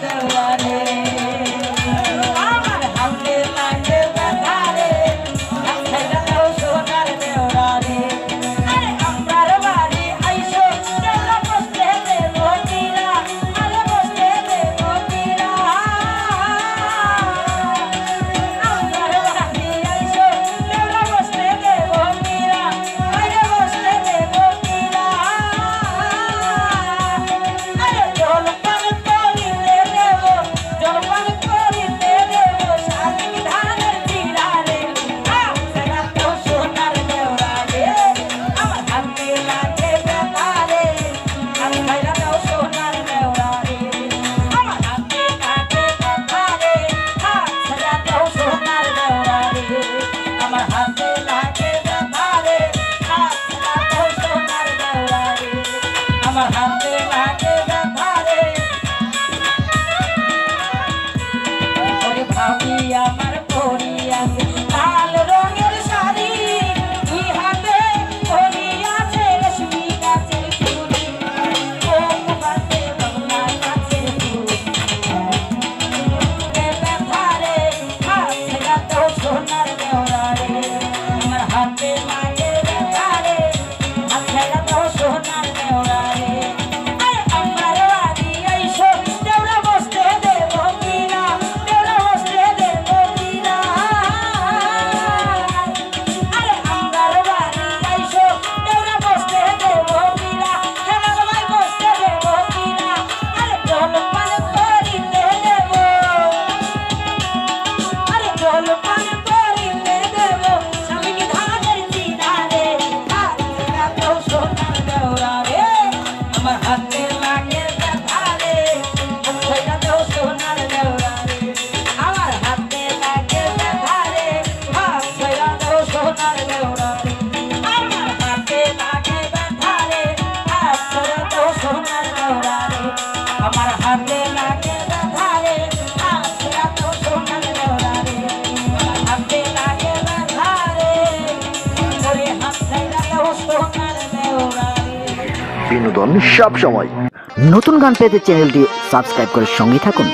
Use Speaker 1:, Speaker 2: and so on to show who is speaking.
Speaker 1: the world.
Speaker 2: বিনোদন সব সময়।
Speaker 3: নতুন গান পেতে চ্যানেলটি সাবস্ক্রাইব করে সঙ্গে থাকুন।